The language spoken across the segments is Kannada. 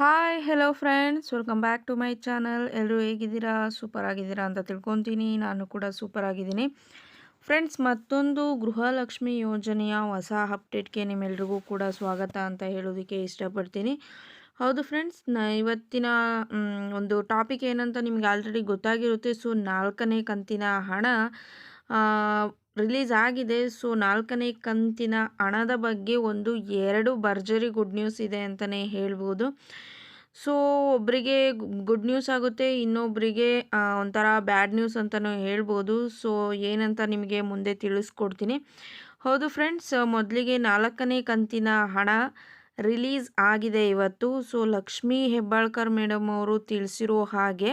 Hi hello friends welcome back to my channel ಎಲ್ಲರೂ ಹೇಗಿದ್ದೀರಾ? ಸೂಪರ್ ಆಗಿದ್ದೀರಾ ಅಂತ ತಿಳ್ಕೊತೀನಿ. ನಾನು ಕೂಡ ಸೂಪರ್ ಆಗಿದ್ದೀನಿ. ಫ್ರೆಂಡ್ಸ್ ಮತ್ತೊಂದು ಗೃಹಲಕ್ಷ್ಮಿ ಯೋಜನೆಯ ಹೊಸ ಅಪ್ಡೇಟ್ಗೆ ನಿಮ್ಮೆಲ್ರಿಗೂ ಕೂಡ ಸ್ವಾಗತ ಅಂತ ಹೇಳೋದಕ್ಕೆ ಇಷ್ಟಪಡ್ತೀನಿ. ಹೌದು ಫ್ರೆಂಡ್ಸ್ನ ಇವತ್ತಿನ ಒಂದು ಟಾಪಿಕ್ ಏನಂತ ನಿಮ್ಗೆ ಆಲ್ರೆಡಿ ಗೊತ್ತಾಗಿರುತ್ತೆ. ಸೊ ನಾಲ್ಕನೇ ಕಂತಿನ ಹಣ ರಿಲೀಸ್ ಆಗಿದೆ. ಸೊ, ನಾಲ್ಕನೇ ಕಂತಿನ ಹಣದ ಬಗ್ಗೆ ಒಂದು ಎರಡು ಭರ್ಜರಿ ಗುಡ್ ನ್ಯೂಸ್ ಇದೆ ಅಂತಲೇ ಹೇಳ್ಬೋದು. ಸೊ ಒಬ್ಬರಿಗೆ ಗುಡ್ ನ್ಯೂಸ್ ಆಗುತ್ತೆ ಇನ್ನೊಬ್ಬರಿಗೆ ಒಂಥರ ಬ್ಯಾಡ್ ನ್ಯೂಸ್ ಅಂತಲೂ ಹೇಳ್ಬೋದು. ಸೊ, ಏನಂತ ನಿಮಗೆ ಮುಂದೆ ತಿಳಿಸ್ಕೊಡ್ತೀನಿ. ಹೌದು ಫ್ರೆಂಡ್ಸ್, ಮೊದಲಿಗೆ ನಾಲ್ಕನೇ ಕಂತಿನ ಹಣ ರಿಲೀಸ್ ಆಗಿದೆ ಇವತ್ತು. ಸೊ, ಲಕ್ಷ್ಮೀ ಹೆಬ್ಬಾಳ್ಕರ್ ಮೇಡಮ್ ಅವರು ತಿಳಿಸಿರೋ ಹಾಗೆ,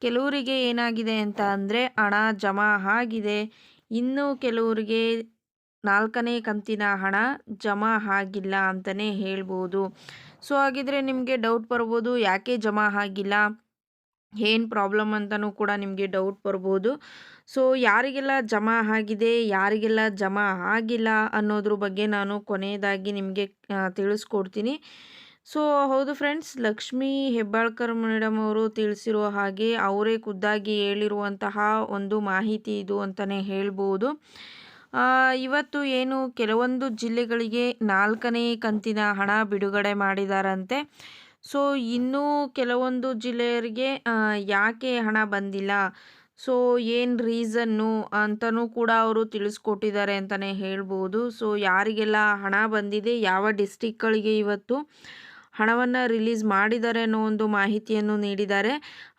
ಕೆಲವರಿಗೆ ಏನಾಗಿದೆ ಅಂತ ಅಂದರೆ ಹಣ ಜಮಾ ಆಗಿದೆ. ಇನ್ನು ಕೆಲವರಿಗೆ ನಾಲ್ಕನೇ ಕಂತಿನ ಹಣ ಜಮಾ ಆಗಿಲ್ಲ ಅಂತಲೇ ಹೇಳ್ಬೋದು. ಸೊ, ಹಾಗಿದ್ರೆ ನಿಮಗೆ ಡೌಟ್ ಬರ್ಬೋದು, ಯಾಕೆ ಜಮಾ ಆಗಿಲ್ಲ? ಏನು ಪ್ರಾಬ್ಲಮ್ ಅಂತಲೂ ಕೂಡ ನಿಮಗೆ ಡೌಟ್ ಬರ್ಬೋದು. ಸೊ, ಯಾರಿಗೆಲ್ಲ ಜಮಾ ಆಗಿದೆ, ಯಾರಿಗೆಲ್ಲ ಜಮಾ ಆಗಿಲ್ಲ ಅನ್ನೋದ್ರ ಬಗ್ಗೆ ನಾನು ಕೊನೆಯದಾಗಿ ನಿಮಗೆ ತಿಳಿಸ್ಕೊಡ್ತೀನಿ. ಸೊ, ಹೌದು ಫ್ರೆಂಡ್ಸ್, ಲಕ್ಷ್ಮೀ ಹೆಬ್ಬಾಳ್ಕರ್ ಮೇಡಮ್ ಅವರು ತಿಳಿಸಿರೋ ಹಾಗೆ ಅವರೇ ಖುದ್ದಾಗಿ ಹೇಳಿರುವಂತಹ ಒಂದು ಮಾಹಿತಿ ಇದು ಅಂತಲೇ ಹೇಳ್ಬೋದು. ಇವತ್ತು ಏನು ಕೆಲವೊಂದು ಜಿಲ್ಲೆಗಳಿಗೆ ನಾಲ್ಕನೇ ಕಂತಿನ ಹಣ ಬಿಡುಗಡೆ ಮಾಡಿದಾರಂತೆ. ಸೊ, ಇನ್ನೂ ಕೆಲವೊಂದು ಜಿಲ್ಲೆಯರಿಗೆ ಯಾಕೆ ಹಣ ಬಂದಿಲ್ಲ? ಸೊ, ಏನು ರೀಸನ್ನು ಅಂತಲೂ ಕೂಡ ಅವರು ತಿಳಿಸ್ಕೊಟ್ಟಿದ್ದಾರೆ ಅಂತಲೇ ಹೇಳ್ಬೋದು. ಸೊ, ಯಾರಿಗೆಲ್ಲ ಹಣ ಬಂದಿದೆ, ಯಾವ ಡಿಸ್ಟಿಕ್ಗಳಿಗೆ ಇವತ್ತು? ಹಣವನ್ನು ರಿಲೀಸ್ ಮಾಡಿದ್ದಾರೆ ಅನ್ನೋ ಒಂದು ಮಾಹಿತಿಯನ್ನು ನೀಡಿದ್ದಾರೆ.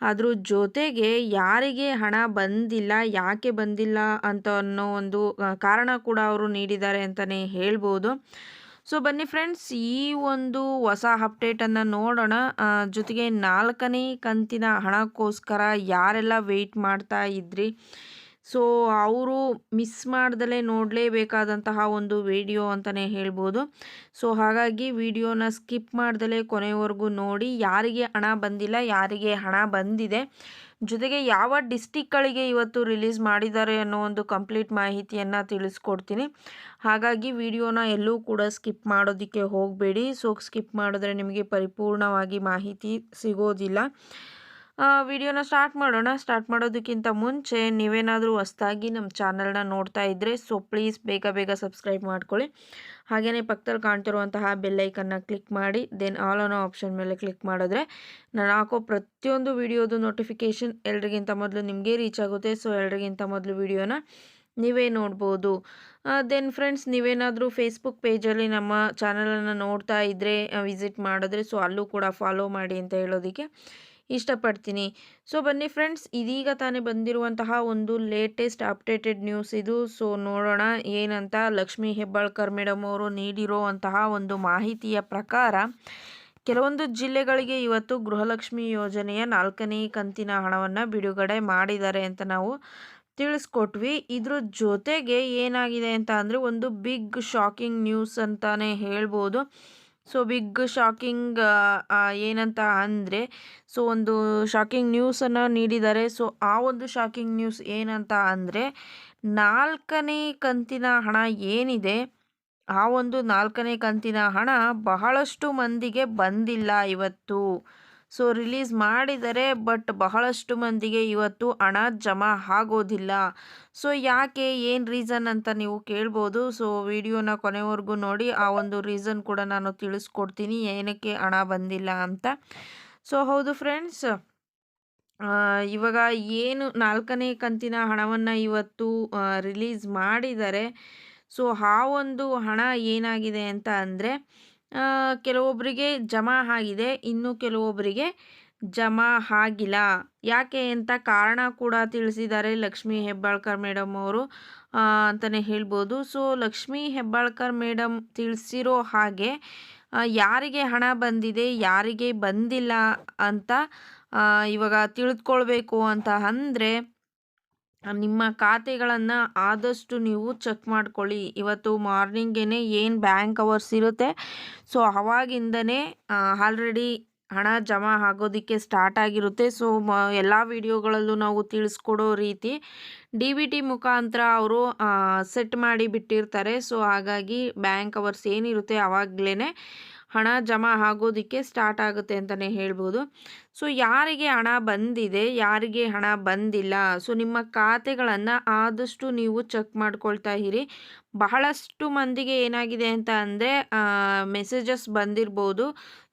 ಅದ್ರ ಜೊತೆಗೆ ಯಾರಿಗೆ ಹಣ ಬಂದಿಲ್ಲ, ಯಾಕೆ ಬಂದಿಲ್ಲ ಅಂತ ಅನ್ನೋ ಒಂದು ಕಾರಣ ಕೂಡ ಅವರು ನೀಡಿದ್ದಾರೆ ಅಂತಲೇ ಹೇಳ್ಬೋದು. ಸೊ ಬನ್ನಿ ಫ್ರೆಂಡ್ಸ್ ಈ ಒಂದು ಹೊಸ ಅಪ್ಡೇಟನ್ನು ನೋಡೋಣ. ಜೊತೆಗೆ ನಾಲ್ಕನೇ ಕಂತಿನ ಹಣಕ್ಕೋಸ್ಕರ ಯಾರೆಲ್ಲ ವೆಯ್ಟ್ ಮಾಡ್ತಾ ಇದ್ರಿ? ಸೊ, ಅವರು ಮಿಸ್ ಮಾಡ್ದಲೇ ನೋಡಲೇಬೇಕಾದಂತಹ ಒಂದು ವಿಡಿಯೋ ಅಂತಲೇ ಹೇಳ್ಬೋದು. ಸೊ, ಹಾಗಾಗಿ ವಿಡಿಯೋನ ಸ್ಕಿಪ್ ಮಾಡ್ದಲೇ ಕೊನೆವರೆಗೂ ನೋಡಿ. ಯಾರಿಗೆ ಹಣ ಬಂದಿಲ್ಲ, ಯಾರಿಗೆ ಹಣ ಬಂದಿದೆ, ಜೊತೆಗೆ ಯಾವ ಡಿಸ್ಟಿಕ್ಗಳಿಗೆ ಇವತ್ತು ರಿಲೀಸ್ ಮಾಡಿದ್ದಾರೆ ಅನ್ನೋ ಒಂದು ಕಂಪ್ಲೀಟ್ ಮಾಹಿತಿಯನ್ನು ತಿಳಿಸ್ಕೊಡ್ತೀನಿ. ಹಾಗಾಗಿ ವಿಡಿಯೋನ ಎಲ್ಲೂ ಕೂಡ ಸ್ಕಿಪ್ ಮಾಡೋದಕ್ಕೆ ಹೋಗಬೇಡಿ. ಸೊ, ಸ್ಕಿಪ್ ಮಾಡಿದ್ರೆ ನಿಮಗೆ ಪರಿಪೂರ್ಣವಾಗಿ ಮಾಹಿತಿ ಸಿಗೋದಿಲ್ಲ. ವಿಡಿಯೋನ ಸ್ಟಾರ್ಟ್ ಮಾಡೋಣ. ಸ್ಟಾರ್ಟ್ ಮಾಡೋದಕ್ಕಿಂತ ಮುಂಚೆ ನೀವೇನಾದರೂ ಹೊಸ್ದಾಗಿ ನಮ್ಮ ಚಾನಲ್ನ ನೋಡ್ತಾ ಇದ್ದರೆ ಸೊ ಪ್ಲೀಸ್ ಬೇಗ ಬೇಗ ಸಬ್ಸ್ಕ್ರೈಬ್ ಮಾಡ್ಕೊಳ್ಳಿ. ಹಾಗೆಯೇ ಪಕ್ಕದಲ್ಲಿ ಕಾಣ್ತಿರುವಂತಹ ಬೆಲ್ಲೈಕನ್ನ ಕ್ಲಿಕ್ ಮಾಡಿ, ದೆನ್ ಆಲ್ ಅನ್ನೋ ಆಪ್ಷನ್ ಮೇಲೆ ಕ್ಲಿಕ್ ಮಾಡಿದ್ರೆ ನಾನು ಹಾಕೋ ಪ್ರತಿಯೊಂದು ವಿಡಿಯೋದು ನೋಟಿಫಿಕೇಷನ್ ಎಲ್ರಿಗಿಂತ ಮೊದಲು ನಿಮಗೆ ರೀಚ್ ಆಗುತ್ತೆ. ಸೊ ಎಲ್ರಿಗಿಂತ ಮೊದಲು ವಿಡಿಯೋನ ನೀವೇ ನೋಡ್ಬೋದು. ದೆನ್ ಫ್ರೆಂಡ್ಸ್, ನೀವೇನಾದರೂ ಫೇಸ್ಬುಕ್ ಪೇಜಲ್ಲಿ ನಮ್ಮ ಚಾನಲನ್ನು ನೋಡ್ತಾ ಇದ್ದರೆ ವಿಸಿಟ್ ಮಾಡಿದ್ರೆ ಸೊ ಅಲ್ಲೂ ಕೂಡ ಫಾಲೋ ಮಾಡಿ ಅಂತ ಹೇಳೋದಕ್ಕೆ ಇಷ್ಟಪಡ್ತೀನಿ. ಸೊ ಬನ್ನಿ ಫ್ರೆಂಡ್ಸ್ ಇದೀಗ ತಾನೇ ಬಂದಿರುವಂತಹ ಒಂದು ಲೇಟೆಸ್ಟ್ ಅಪ್ಡೇಟೆಡ್ ನ್ಯೂಸ್ ಇದು. ಸೊ ನೋಡೋಣ ಏನಂತ ಲಕ್ಷ್ಮೀ ಹೆಬ್ಬಾಳ್ಕರ್ ಮೇಡಮ್ ಅವರು ನೀಡಿರುವಂತಹ ಒಂದು ಮಾಹಿತಿಯ ಪ್ರಕಾರ, ಕೆಲವೊಂದು ಜಿಲ್ಲೆಗಳಿಗೆ ಇವತ್ತು ಗೃಹಲಕ್ಷ್ಮಿ ಯೋಜನೆಯ ನಾಲ್ಕನೇ ಕಂತಿನ ಹಣವನ್ನು ಬಿಡುಗಡೆ ಮಾಡಿದ್ದಾರೆ ಅಂತ ನಾವು ತಿಳಿಸ್ಕೊಟ್ವಿ. ಇದ್ರ ಜೊತೆಗೆ ಏನಾಗಿದೆ ಅಂತ ಅಂದರೆ ಒಂದು ಬಿಗ್ ಶಾಕಿಂಗ್ ನ್ಯೂಸ್ ಅಂತಲೇ ಹೇಳ್ಬೋದು. ಸೊ ಬಿಗ್ ಶಾಕಿಂಗ್ ಏನಂತ ಅಂದರೆ ಸೊ ಒಂದು ಶಾಕಿಂಗ್ ನ್ಯೂಸನ್ನು ನೀಡಿದ್ದಾರೆ ಸೊ ಆ ಒಂದು ಶಾಕಿಂಗ್ ನ್ಯೂಸ್ ಏನಂತ ಅಂದರೆ, ನಾಲ್ಕನೇ ಕಂತಿನ ಹಣ ಏನಿದೆ, ಆ ಒಂದು ನಾಲ್ಕನೇ ಕಂತಿನ ಹಣ ಬಹಳಷ್ಟು ಮಂದಿಗೆ ಬಂದಿಲ್ಲ ಇವತ್ತು. ಸೊ ರಿಲೀಸ್ ಮಾಡಿದರೆ ಬಟ್ ಬಹಳಷ್ಟು ಮಂದಿಗೆ ಇವತ್ತು ಹಣ ಜಮಾ ಆಗೋದಿಲ್ಲ. ಸೊ ಯಾಕೆ, ಏನು ರೀಸನ್ ಅಂತ ನೀವು ಕೇಳ್ಬೋದು. ಸೊ ವಿಡಿಯೋನ ಕೊನೆವರೆಗೂ ನೋಡಿ, ಆ ಒಂದು ರೀಸನ್ ಕೂಡ ನಾನು ತಿಳಿಸ್ಕೊಡ್ತೀನಿ. ಏನಕ್ಕೆ ಹಣ ಬಂದಿಲ್ಲ ಅಂತ. ಸೊ ಹೌದು ಫ್ರೆಂಡ್ಸ್ ಇವಾಗ ಏನು ನಾಲ್ಕನೇ ಕಂತಿನ ಹಣವನ್ನು ಇವತ್ತು ರಿಲೀಸ್ ಮಾಡಿದರೆ, ಸೊ ಆ ಒಂದು ಹಣ ಏನಾಗಿದೆ ಅಂತ ಅಂದರೆ ಕೆಲವೊಬ್ಬರಿಗೆ ಜಮಾ ಆಗಿದೆ, ಇನ್ನು ಕೆಲವೊಬ್ಬರಿಗೆ ಜಮಾ ಆಗಿಲ್ಲ. ಯಾಕೆ ಅಂತ ಕಾರಣ ಕೂಡ ತಿಳಿಸಿದ್ದಾರೆ ಲಕ್ಷ್ಮೀ ಹೆಬ್ಬಾಳ್ಕರ್ ಮೇಡಮ್ ಅವರು ಅಂತಲೇ ಹೇಳ್ಬೋದು. ಸೊ, ಲಕ್ಷ್ಮೀ ಹೆಬ್ಬಾಳ್ಕರ್ ಮೇಡಮ್ ತಿಳಿಸಿರೋ ಹಾಗೆ ಯಾರಿಗೆ ಹಣ ಬಂದಿದೆ, ಯಾರಿಗೆ ಬಂದಿಲ್ಲ ಅಂತ ಇವಾಗ ತಿಳಿದುಕೊಳ್ಬೇಕು ಅಂತ ಅಂದರೆ ನಿಮ್ಮ ಖಾತೆಗಳನ್ನು ಆದಷ್ಟು ನೀವು ಚೆಕ್ ಮಾಡ್ಕೊಳ್ಳಿ. ಇವತ್ತು ಮಾರ್ನಿಂಗೇ ಏನು ಬ್ಯಾಂಕ್ ಅವರ್ಸ್ ಇರುತ್ತೆ? ಸೊ, ಅವಾಗಿಂದನೇ ಆಲ್ರೆಡಿ ಹಣ ಜಮಾ ಆಗೋದಕ್ಕೆ ಸ್ಟಾರ್ಟ್ ಆಗಿರುತ್ತೆ. ಸೊ, ಮ, ಎಲ್ಲ ವಿಡಿಯೋಗಳಲ್ಲೂ ನಾವು ತಿಳಿಸ್ಕೊಡೋ ರೀತಿ ಡಿ ಬಿ ಟಿ ಮುಖಾಂತರ ಅವರು ಸೆಟ್ ಮಾಡಿ ಬಿಟ್ಟಿರ್ತಾರೆ. ಸೊ, ಹಾಗಾಗಿ ಬ್ಯಾಂಕ್ ಅವರ್ಸ್ ಏನಿರುತ್ತೆ ಆವಾಗಲೇ ಹಣ ಜಮಾ ಆಗೋದಕ್ಕೆ ಸ್ಟಾರ್ಟ್ ಆಗುತ್ತೆ ಅಂತಲೇ ಹೇಳ್ಬೋದು. ಸೊ ಯಾರಿಗೆ ಹಣ ಬಂದಿದೆ, ಯಾರಿಗೆ ಹಣ ಬಂದಿಲ್ಲ ಸೊ ನಿಮ್ಮ ಖಾತೆಗಳನ್ನು ಆದಷ್ಟು ನೀವು ಚೆಕ್ ಮಾಡ್ಕೊಳ್ತಾ ಇರಿ. ಬಹಳಷ್ಟು ಮಂದಿಗೆ ಏನಾಗಿದೆ ಅಂತ ಅಂದರೆ ಮೆಸೇಜಸ್ ಬಂದಿರ್ಬೋದು.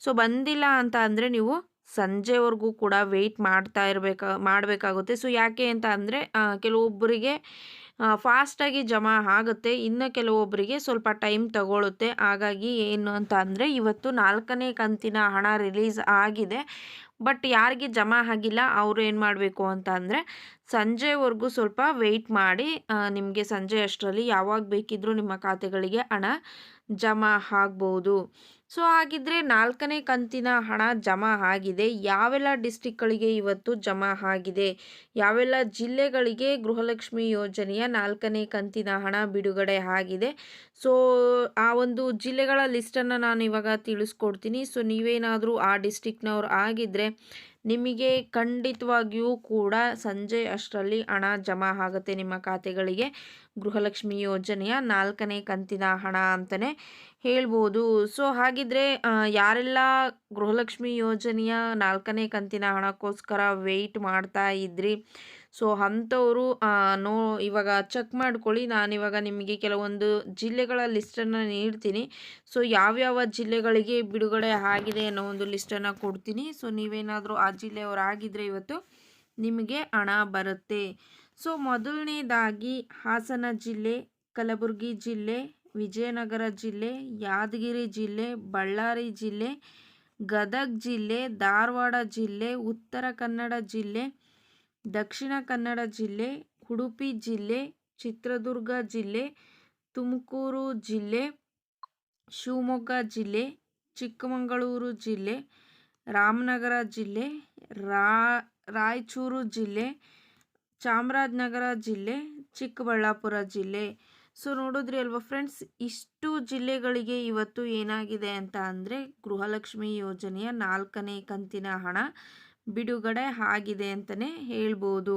ಸೊ ಬಂದಿಲ್ಲ ಅಂತ ಅಂದರೆ ನೀವು ಸಂಜೆವರೆಗೂ ಕೂಡ ವೆಯ್ಟ್ ಮಾಡ್ತಾ ಇರಬೇಕಾ, ಮಾಡಬೇಕಾಗುತ್ತೆ. ಸೊ ಯಾಕೆ ಅಂತ ಅಂದರೆ ಕೆಲವೊಬ್ಬರಿಗೆ ಫಾಸ್ಟಾಗಿ ಜಮಾ ಆಗುತ್ತೆ. ಇನ್ನು ಕೆಲವೊಬ್ಬರಿಗೆ ಸ್ವಲ್ಪ ಟೈಮ್ ತಗೊಳ್ಳುತ್ತೆ ಹಾಗಾಗಿ ಏನು ಅಂತ ಅಂದರೆ ಇವತ್ತು ನಾಲ್ಕನೇ ಕಂತಿನ ಹಣ ರಿಲೀಸ್ ಆಗಿದೆ. ಬಟ್ ಯಾರಿಗೆ ಜಮಾ ಆಗಿಲ್ಲ, ಅವರು ಏನು ಮಾಡಬೇಕು ಅಂತ ಅಂದರೆ ಸಂಜೆವರೆಗೂ ಸ್ವಲ್ಪ ವೆಯ್ಟ್ ಮಾಡಿ ನಿಮಗೆ ಸಂಜೆ ಅಷ್ಟರಲ್ಲಿ ಯಾವಾಗ ಬೇಕಿದ್ದರೂ ನಿಮ್ಮ ಖಾತೆಗಳಿಗೆ ಹಣ ಜಮಾ ಆಗ್ಬೋದು. ಸೊ, ಹಾಗಿದ್ರೆ ನಾಲ್ಕನೇ ಕಂತಿನ ಹಣ ಜಮಾ ಆಗಿದೆ. ಯಾವೆಲ್ಲ ಡಿಸ್ಟಿಕ್ಗಳಿಗೆ ಇವತ್ತು ಜಮಾ ಆಗಿದೆ? ಯಾವೆಲ್ಲ ಜಿಲ್ಲೆಗಳಿಗೆ ಗೃಹಲಕ್ಷ್ಮಿ ಯೋಜನೆಯ ನಾಲ್ಕನೇ ಕಂತಿನ ಹಣ ಬಿಡುಗಡೆ ಆಗಿದೆ? ಸೊ, ಆ ಒಂದು ಜಿಲ್ಲೆಗಳ ಲಿಸ್ಟನ್ನು ನಾನು ಇವಾಗ ತಿಳಿಸ್ಕೊಡ್ತೀನಿ. ಸೊ, ನೀವೇನಾದರೂ ಆ ಡಿಸ್ಟಿಕ್ನವ್ರು ಆಗಿದ್ದರೆ ನಿಮಗೆ ಖಂಡಿತವಾಗಿಯೂ ಕೂಡ ಸಂಜೆ ಅಷ್ಟರಲ್ಲಿ ಹಣ ಜಮಾ ಆಗುತ್ತೆ ನಿಮ್ಮ ಖಾತೆಗಳಿಗೆ. ಗೃಹಲಕ್ಷ್ಮಿ ಯೋಜನೆಯ ನಾಲ್ಕನೇ ಕಂತಿನ ಹಣ ಅಂತಲೇ ಹೇಳ್ಬೋದು. ಸೊ, ಹಾಗಿದ್ರೆ ಯಾರೆಲ್ಲ ಗೃಹಲಕ್ಷ್ಮಿ ಯೋಜನೆಯ ನಾಲ್ಕನೇ ಕಂತಿನ ಹಣಕ್ಕೋಸ್ಕರ ವೆಯ್ಟ್ ಮಾಡ್ತಾ ಇದ್ರಿ ಸೊ ಅಂಥವರು ನೋ, ಇವಾಗ ಚೆಕ್ ಮಾಡ್ಕೊಳ್ಳಿ. ನಾನಿವಾಗ ನಿಮಗೆ ಕೆಲವೊಂದು ಜಿಲ್ಲೆಗಳ ಲಿಸ್ಟನ್ನು ನೀಡ್ತೀನಿ. ಸೊ ಯಾವ್ಯಾವ ಜಿಲ್ಲೆಗಳಿಗೆ ಬಿಡುಗಡೆ ಆಗಿದೆ ಅನ್ನೋ ಒಂದು ಲಿಸ್ಟನ್ನು ಕೊಡ್ತೀನಿ. ಸೊ ನೀವೇನಾದರೂ ಆ ಜಿಲ್ಲೆಯವರಾಗಿದ್ದರೆ ಇವತ್ತು ನಿಮಗೆ ಹಣ ಬರುತ್ತೆ. ಸೊ ಮೊದಲನೇದಾಗಿ ಹಾಸನ ಜಿಲ್ಲೆ, ಕಲಬುರಗಿ ಜಿಲ್ಲೆ, ವಿಜಯನಗರ ಜಿಲ್ಲೆ, ಯಾದಗಿರಿ ಜಿಲ್ಲೆ, ಬಳ್ಳಾರಿ ಜಿಲ್ಲೆ, ಗದಗ ಜಿಲ್ಲೆ, ಧಾರವಾಡ ಜಿಲ್ಲೆ, ಉತ್ತರ ಕನ್ನಡ ಜಿಲ್ಲೆ ದಕ್ಷಿಣ ಕನ್ನಡ ಜಿಲ್ಲೆ, ಉಡುಪಿ ಜಿಲ್ಲೆ, ಚಿತ್ರದುರ್ಗ ಜಿಲ್ಲೆ, ತುಮಕೂರು ಜಿಲ್ಲೆ, ಶಿವಮೊಗ್ಗ ಜಿಲ್ಲೆ, ಚಿಕ್ಕಮಗಳೂರು ಜಿಲ್ಲೆ, ರಾಮನಗರ ಜಿಲ್ಲೆ, ರಾ, ರಾಯಚೂರು ಜಿಲ್ಲೆ, ಚಾಮರಾಜನಗರ ಜಿಲ್ಲೆ, ಚಿಕ್ಕಬಳ್ಳಾಪುರ ಜಿಲ್ಲೆ. ಸೊ ನೋಡಿದ್ರಿ ಅಲ್ವಾ ಫ್ರೆಂಡ್ಸ್ ಇಷ್ಟು ಜಿಲ್ಲೆಗಳಿಗೆ ಇವತ್ತು ಏನಾಗಿದೆ ಅಂತ ಅಂದರೆ ಗೃಹಲಕ್ಷ್ಮಿ ಯೋಜನೆಯ ನಾಲ್ಕನೇ ಕಂತಿನ ಹಣ. ಬಿಡುಗಡೆ ಆಗಿದೆ ಅಂತಲೇ ಹೇಳ್ಬೋದು.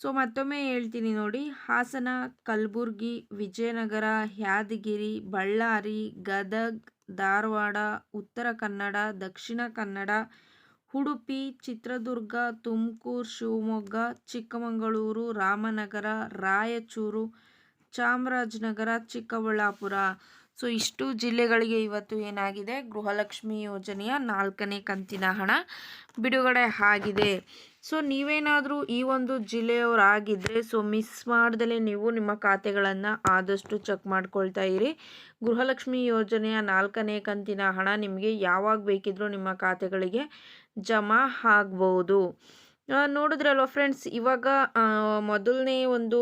ಸೊ, ಮತ್ತೊಮ್ಮೆ ಹೇಳ್ತೀನಿ ನೋಡಿ. ಹಾಸನ, ಕಲಬುರ್ಗಿ, ವಿಜಯನಗರ, ಯಾದಗಿರಿ, ಬಳ್ಳಾರಿ, ಗದಗ್, ಧಾರವಾಡ, ಉತ್ತರ ಕನ್ನಡ, ದಕ್ಷಿಣ ಕನ್ನಡ, ಉಡುಪಿ, ಚಿತ್ರದುರ್ಗ, ತುಮಕೂರು, ಶಿವಮೊಗ್ಗ, ಚಿಕ್ಕಮಗಳೂರು, ರಾಮನಗರ, ರಾಯಚೂರು, ಚಾಮರಾಜನಗರ, ಚಿಕ್ಕಬಳ್ಳಾಪುರ. ಸೊ ಇಷ್ಟು ಜಿಲ್ಲೆಗಳಿಗೆ ಇವತ್ತು ಏನಾಗಿದೆ? ಗೃಹಲಕ್ಷ್ಮಿ ಯೋಜನೆಯ ನಾಲ್ಕನೇ ಕಂತಿನ ಹಣ ಬಿಡುಗಡೆ ಆಗಿದೆ. ಸೊ ನೀವೇನಾದರೂ ಈ ಒಂದು ಜಿಲ್ಲೆಯವರಾಗಿದ್ದರೆ ಸೊ ಮಿಸ್ ಮಾಡ್ದಲೇ ನೀವು ನಿಮ್ಮ ಖಾತೆಗಳನ್ನು ಆದಷ್ಟು ಚೆಕ್ ಮಾಡ್ಕೊಳ್ತಾ ಇರಿ. ಗೃಹಲಕ್ಷ್ಮಿ ಯೋಜನೆಯ ನಾಲ್ಕನೇ ಕಂತಿನ ಹಣ ನಿಮಗೆ ಯಾವಾಗ ಬೇಕಿದ್ರೂ ನಿಮ್ಮ ಖಾತೆಗಳಿಗೆ ಜಮಾ ಆಗ್ಬೋದು. ನೋಡಿದ್ರಲ್ವ ಫ್ರೆಂಡ್ಸ್ ಇವಾಗ ಮೊದಲನೇ ಒಂದು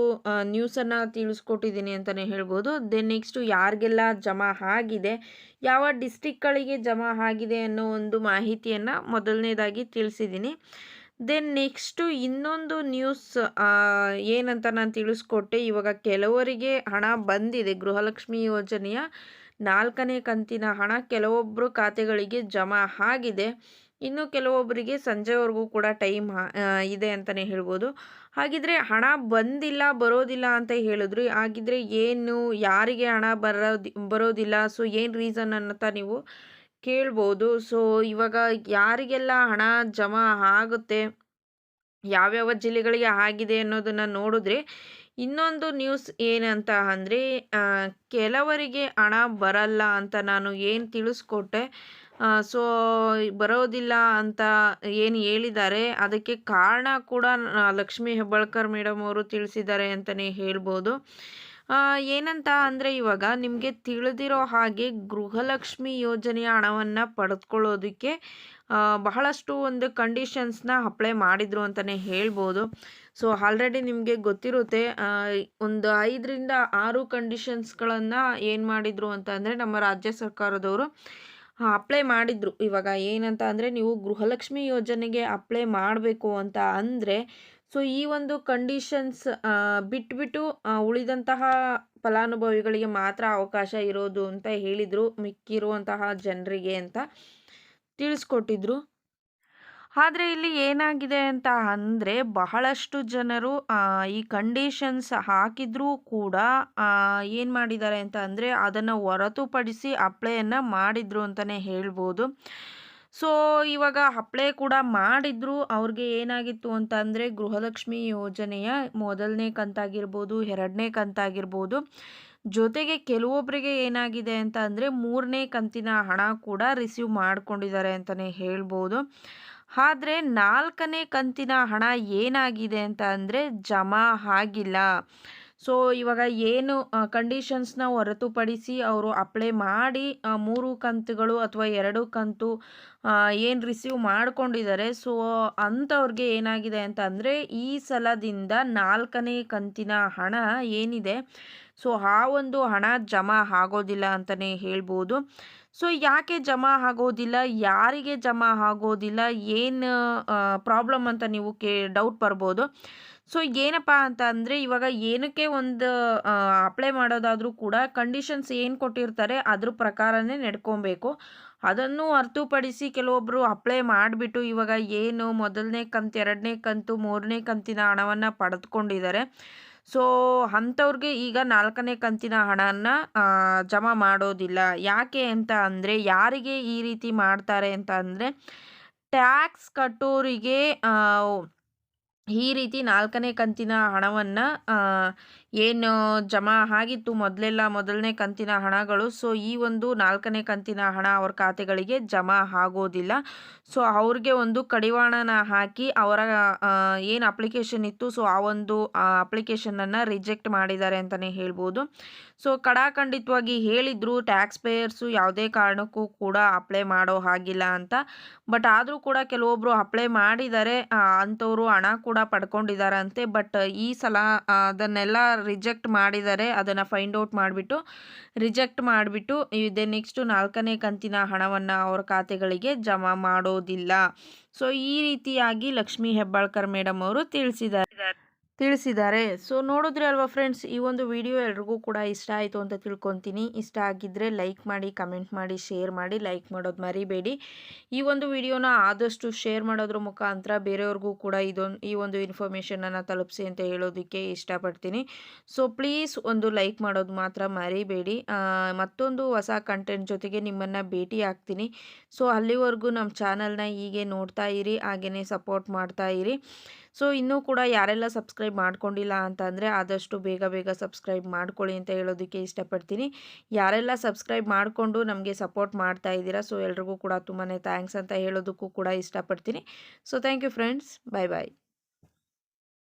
ನ್ಯೂಸನ್ನು ತಿಳಿಸ್ಕೊಟ್ಟಿದ್ದೀನಿ ಅಂತಲೇ ಹೇಳ್ಬೋದು. ದೆನ್ ನೆಕ್ಸ್ಟು ಯಾರಿಗೆಲ್ಲ ಜಮಾ ಆಗಿದೆ, ಯಾವ ಡಿಸ್ಟಿಕ್ಗಳಿಗೆ ಜಮಾ ಆಗಿದೆ ಅನ್ನೋ ಒಂದು ಮಾಹಿತಿಯನ್ನು ಮೊದಲನೇದಾಗಿ ತಿಳಿಸಿದ್ದೀನಿ. ದೆನ್ ನೆಕ್ಸ್ಟು ಇನ್ನೊಂದು ನ್ಯೂಸ್ ಏನಂತ ನಾನು ತಿಳಿಸ್ಕೊಟ್ಟೆ, ಇವಾಗ ಕೆಲವರಿಗೆ ಹಣ ಬಂದಿದೆ. ಗೃಹಲಕ್ಷ್ಮಿ ಯೋಜನೆಯ ನಾಲ್ಕನೇ ಕಂತಿನ ಹಣ ಕೆಲವೊಬ್ಬರು ಖಾತೆಗಳಿಗೆ ಜಮಾ ಆಗಿದೆ. ಇನ್ನು ಕೆಲವೊಬ್ಬರಿಗೆ ಸಂಜೆವರೆಗೂ ಕೂಡ ಟೈಮ್ ಇದೆ ಅಂತಲೇ ಹೇಳ್ಬೋದು. ಹಾಗಿದ್ರೆ ಹಣ ಬಂದಿಲ್ಲ, ಬರೋದಿಲ್ಲ ಅಂತ ಹೇಳಿದ್ರು, ಹಾಗಿದ್ರೆ ಏನು, ಯಾರಿಗೆ ಹಣ ಬರೋದು, ಬರೋದಿಲ್ಲ ಸೊ ಏನು ರೀಸನ್ ಅಂತ ನೀವು ಕೇಳ್ಬೋದು. ಸೊ ಇವಾಗ ಯಾರಿಗೆಲ್ಲ ಹಣ ಜಮಾ ಆಗುತ್ತೆ, ಯಾವ್ಯಾವ ಜಿಲ್ಲೆಗಳಿಗೆ ಆಗಿದೆ ಅನ್ನೋದನ್ನು ನೋಡಿದ್ರೆ, ಇನ್ನೊಂದು ನ್ಯೂಸ್ ಏನಂತ ಅಂದರೆ ಕೆಲವರಿಗೆ ಹಣ ಬರಲ್ಲ ಅಂತ ನಾನು ಏನು ತಿಳಿಸ್ಕೊಟ್ಟೆ ಸೊ, ಬರೋದಿಲ್ಲ ಅಂತ ಏನು ಹೇಳಿದ್ದಾರೆ. ಅದಕ್ಕೆ ಕಾರಣ ಕೂಡ ಲಕ್ಷ್ಮೀ ಹೆಬ್ಬಾಳ್ಕರ್ ಮೇಡಮ್ ಅವರು ತಿಳಿಸಿದ್ದಾರೆ ಅಂತಲೇ ಹೇಳ್ಬೋದು. ಏನಂತ ಅಂದರೆ ಇವಾಗ ನಿಮಗೆ ತಿಳಿದಿರೋ ಹಾಗೆ ಗೃಹಲಕ್ಷ್ಮಿ ಯೋಜನೆಯ ಹಣವನ್ನು ಪಡೆದುಕೊಳ್ಳೋದಕ್ಕೆ ಬಹಳಷ್ಟು ಒಂದು ಕಂಡೀಷನ್ಸ್ನ ಅಪ್ಲೈ ಮಾಡಿದರು ಅಂತಲೇ ಹೇಳ್ಬೋದು. ಸೊ ಆಲ್ರೆಡಿ ನಿಮಗೆ ಗೊತ್ತಿರುತ್ತೆ ಒಂದು ಐದರಿಂದ ಆರು ಕಂಡೀಷನ್ಸ್ಗಳನ್ನು ಏನು ಮಾಡಿದರು ಅಂತ ಅಂದರೆ ನಮ್ಮ ರಾಜ್ಯ ಸರ್ಕಾರದವರು ಅಪ್ಲೈ ಮಾಡಿದ್ರು. ಇವಾಗ ಏನಂತ ಅಂದರೆ ನೀವು ಗೃಹಲಕ್ಷ್ಮಿ ಯೋಜನೆಗೆ ಅಪ್ಲೈ ಮಾಡಬೇಕು ಅಂತ ಅಂದರೆ ಸೊ ಈ ಒಂದು ಕಂಡೀಷನ್ಸ್ ಬಿಟ್ಬಿಟ್ಟು ಉಳಿದಂತಹ ಫಲಾನುಭವಿಗಳಿಗೆ ಮಾತ್ರ ಅವಕಾಶ ಇರೋದು ಅಂತ ಹೇಳಿದರು ಮಿಕ್ಕಿರುವಂತಹ ಜನರಿಗೆ ಅಂತ ತಿಳಿಸ್ಕೊಟ್ಟಿದ್ರು. ಆದರೆ ಇಲ್ಲಿ ಏನಾಗಿದೆ ಅಂತ ಅಂದರೆ ಬಹಳಷ್ಟು ಜನರು ಈ ಕಂಡೀಷನ್ಸ್ ಹಾಕಿದ್ರೂ ಕೂಡ ಏನು ಮಾಡಿದ್ದಾರೆ ಅಂತ ಅಂದರೆ ಅದನ್ನು ಹೊರತುಪಡಿಸಿ ಅಪ್ಲೈಯನ್ನು ಮಾಡಿದರು ಅಂತಲೇ ಹೇಳ್ಬೋದು. ಸೊ ಇವಾಗ ಅಪ್ಲೈ ಕೂಡ ಮಾಡಿದ್ರು. ಅವ್ರಿಗೆ ಏನಾಗಿತ್ತು ಅಂತ ಅಂದರೆ ಗೃಹಲಕ್ಷ್ಮಿ ಯೋಜನೆಯ ಮೊದಲನೇ ಕಂತಾಗಿರ್ಬೋದು, ಎರಡನೇ ಕಂತಾಗಿರ್ಬೋದು. ಜೊತೆಗೆ ಕೆಲವೊಬ್ಬರಿಗೆ ಏನಾಗಿದೆ ಅಂತ ಅಂದರೆ ಮೂರನೇ ಕಂತಿನ ಹಣ ಕೂಡ ರಿಸೀವ್ ಮಾಡ್ಕೊಂಡಿದ್ದಾರೆ ಅಂತಲೇ ಹೇಳ್ಬೋದು. ಆದರೆ ನಾಲ್ಕನೇ ಕಂತಿನ ಹಣ ಏನಾಗಿದೆ ಅಂತ ಅಂದರೆ ಜಮಾ ಆಗಿಲ್ಲ. ಸೊ ಇವಾಗ ಏನು ಕಂಡೀಷನ್ಸ್ನ ಹೊರತುಪಡಿಸಿ ಅವರು ಅಪ್ಲೈ ಮಾಡಿ ಮೂರು ಕಂತುಗಳು ಅಥವಾ ಎರಡು ಕಂತು ಏನು ರಿಸೀವ್ ಮಾಡ್ಕೊಂಡಿದ್ದಾರೆ. ಸೊ ಅಂಥವ್ರಿಗೆ ಏನಾಗಿದೆ ಅಂತ ಅಂದರೆ ಈ ಸಲದಿಂದ ನಾಲ್ಕನೇ ಕಂತಿನ ಹಣ ಏನಿದೆ ಸೊ ಆ ಒಂದು ಹಣ ಜಮಾ ಆಗೋದಿಲ್ಲ ಅಂತಲೇ ಹೇಳ್ಬೋದು. ಸೊ ಯಾಕೆ ಜಮಾ ಆಗೋದಿಲ್ಲ? ಯಾರಿಗೆ ಜಮಾ ಆಗೋದಿಲ್ಲ? ಏನು ಪ್ರಾಬ್ಲಮ್ ಅಂತ ನೀವು ಕೇ ಡೌಟ್ ಬರ್ಬೋದು. ಸೊ ಏನಪ್ಪ ಅಂತ ಅಂದರೆ, ಇವಾಗ ಏನಕ್ಕೆ ಒಂದು ಅಪ್ಲೈ ಮಾಡೋದಾದರೂ ಕೂಡ ಕಂಡೀಷನ್ಸ್ ಏನು ಕೊಟ್ಟಿರ್ತಾರೆ, ಅದ್ರ ಪ್ರಕಾರನೇ ನಡ್ಕೊಬೇಕು. ಅದನ್ನು ಹೊರ್ತುಪಡಿಸಿ ಕೆಲವೊಬ್ಬರು ಅಪ್ಲೈ ಮಾಡಿಬಿಟ್ಟು ಇವಾಗ ಏನು ಮೊದಲನೇ ಕಂತು, ಎರಡನೇ ಕಂತು, ಮೂರನೇ ಕಂತಿನ ಹಣವನ್ನು ಪಡೆದುಕೊಂಡಿದ್ದಾರೆ. ಸೊ ಅಂಥವ್ರಿಗೆ ಈಗ ನಾಲ್ಕನೇ ಕಂತಿನ ಹಣನ ಜಮಾ ಮಾಡೋದಿಲ್ಲ. ಯಾಕೆ ಅಂತ ಅಂದರೆ, ಯಾರಿಗೆ ಈ ರೀತಿ ಮಾಡ್ತಾರೆ ಅಂತ ಅಂದರೆ, ಟ್ಯಾಕ್ಸ್ ಕಟ್ಟೋರಿಗೆ ಈ ರೀತಿ ನಾಲ್ಕನೇ ಕಂತಿನ ಹಣವನ್ನು ಏನು ಜಮಾ ಆಗಿತ್ತು ಮೊದಲೆಲ್ಲ ಮೊದಲನೇ ಕಂತಿನ ಹಣಗಳು. ಸೊ, ಈ ಒಂದು ನಾಲ್ಕನೇ ಕಂತಿನ ಹಣ ಅವ್ರ ಖಾತೆಗಳಿಗೆ ಜಮಾ ಆಗೋದಿಲ್ಲ. ಸೊ, ಅವ್ರಿಗೆ ಒಂದು ಕಡಿವಾಣನ ಹಾಕಿ ಅವರ ಏನು ಅಪ್ಲಿಕೇಶನ್ ಇತ್ತು, ಸೊ, ಆ ಒಂದು ಅಪ್ಲಿಕೇಶನನ್ನು ರಿಜೆಕ್ಟ್ ಮಾಡಿದ್ದಾರೆ ಅಂತಲೇ ಹೇಳ್ಬೋದು. ಸೊ, ಕಡಾಖಂಡಿತವಾಗಿ ಹೇಳಿದ್ರು, ಟ್ಯಾಕ್ಸ್ ಪೇಯರ್ಸು ಯಾವುದೇ ಕಾರಣಕ್ಕೂ ಕೂಡ ಅಪ್ಲೈ ಮಾಡೋ ಹಾಗಿಲ್ಲ ಅಂತ. ಬಟ್ ಆದರೂ ಕೂಡ ಕೆಲವೊಬ್ಬರು ಅಪ್ಲೈ ಮಾಡಿದ್ದಾರೆ ಅಂಥವರು ಹಣ ಪಡ್ಕೊಂಡಿದ್ದಾರಂತೆ ಬಟ್ ಈ ಸಲ ಅದನ್ನೆಲ್ಲ ರಿಜೆಕ್ಟ್ ಮಾಡಿದ್ದಾರೆ ಅದನ್ನು ಫೈಂಡ್ ಔಟ್ ಮಾಡಿಬಿಟ್ಟು, ರಿಜೆಕ್ಟ್ ಮಾಡಿಬಿಟ್ಟು ಇದೆ ನೆಕ್ಸ್ಟು ನಾಲ್ಕನೇ ಕಂತಿನ ಹಣವನ್ನು ಅವರ ಖಾತೆಗಳಿಗೆ ಜಮಾ ಮಾಡೋದಿಲ್ಲ. ಸೊ, ಈ ರೀತಿಯಾಗಿ ಲಕ್ಷ್ಮೀ ಹೆಬ್ಬಾಳ್ಕರ್ ಮೇಡಮ್ ಅವರು ತಿಳಿಸಿದ್ದಾರೆ. ತಿಳಿಸಿದ್ದಾರೆ. ಸೊ ನೋಡಿದ್ರೆ ಅಲ್ವಾ ಫ್ರೆಂಡ್ಸ್ ಈ ಒಂದು ವಿಡಿಯೋ ಎಲ್ರಿಗೂ ಕೂಡ ಇಷ್ಟ ಆಯಿತು ಅಂತ ತಿಳ್ಕೊತೀನಿ. ಇಷ್ಟ ಆಗಿದ್ದರೆ ಲೈಕ್ ಮಾಡಿ ಕಮೆಂಟ್ ಮಾಡಿ ಶೇರ್ ಮಾಡಿ ಲೈಕ್ ಮಾಡೋದು ಮರಿಬೇಡಿ. ಈ ಒಂದು ವಿಡಿಯೋನ ಆದಷ್ಟು ಶೇರ್ ಮಾಡೋದ್ರ ಮುಖಾಂತರ ಬೇರೆಯವ್ರಿಗೂ ಕೂಡ ಇದೊಂದು, ಈ ಒಂದು ಇನ್ಫಾರ್ಮೇಷನನ್ನು ತಲುಪಿಸಿ ಅಂತ ಹೇಳೋದಕ್ಕೆ ಇಷ್ಟಪಡ್ತೀನಿ. ಸೊ ಪ್ಲೀಸ್ ಒಂದು ಲೈಕ್ ಮಾಡೋದು ಮಾತ್ರ ಮರಿಬೇಡಿ. ಮತ್ತೊಂದು ಹೊಸ ಕಂಟೆಂಟ್ ಜೊತೆಗೆ ನಿಮ್ಮನ್ನು ಭೇಟಿ ಆಗ್ತೀನಿ. ಸೊ ಅಲ್ಲಿವರೆಗೂ ನಮ್ಮ ಚಾನಲ್ನ ಹೀಗೆ ನೋಡ್ತಾ ಇರಿ ಹಾಗೆಯೇ ಸಪೋರ್ಟ್ ಮಾಡ್ತಾ ಇರಿ. ಸೊ, ಇನ್ನೂ ಕೂಡ ಯಾರೆಲ್ಲ ಸಬ್ಸ್ಕ್ರೈಬ್ ಮಾಡ್ಕೊಂಡಿಲ್ಲ ಅಂತಂದರೆ ಆದಷ್ಟು ಬೇಗ ಬೇಗ ಸಬ್ಸ್ಕ್ರೈಬ್ ಮಾಡ್ಕೊಳ್ಳಿ ಅಂತ ಹೇಳೋದಕ್ಕೆ ಇಷ್ಟಪಡ್ತೀನಿ. ಯಾರೆಲ್ಲ ಸಬ್ಸ್ಕ್ರೈಬ್ ಮಾಡಿಕೊಂಡು ನಮಗೆ ಸಪೋರ್ಟ್ ಮಾಡ್ತಾ ಇದ್ದೀರಾ, ಸೊ ಎಲ್ರಿಗೂ ಕೂಡ ತುಂಬಾ ಥ್ಯಾಂಕ್ಸ್ ಅಂತ ಹೇಳೋದಕ್ಕೂ ಕೂಡ ಇಷ್ಟಪಡ್ತೀನಿ. So, thank you friends. Bye bye.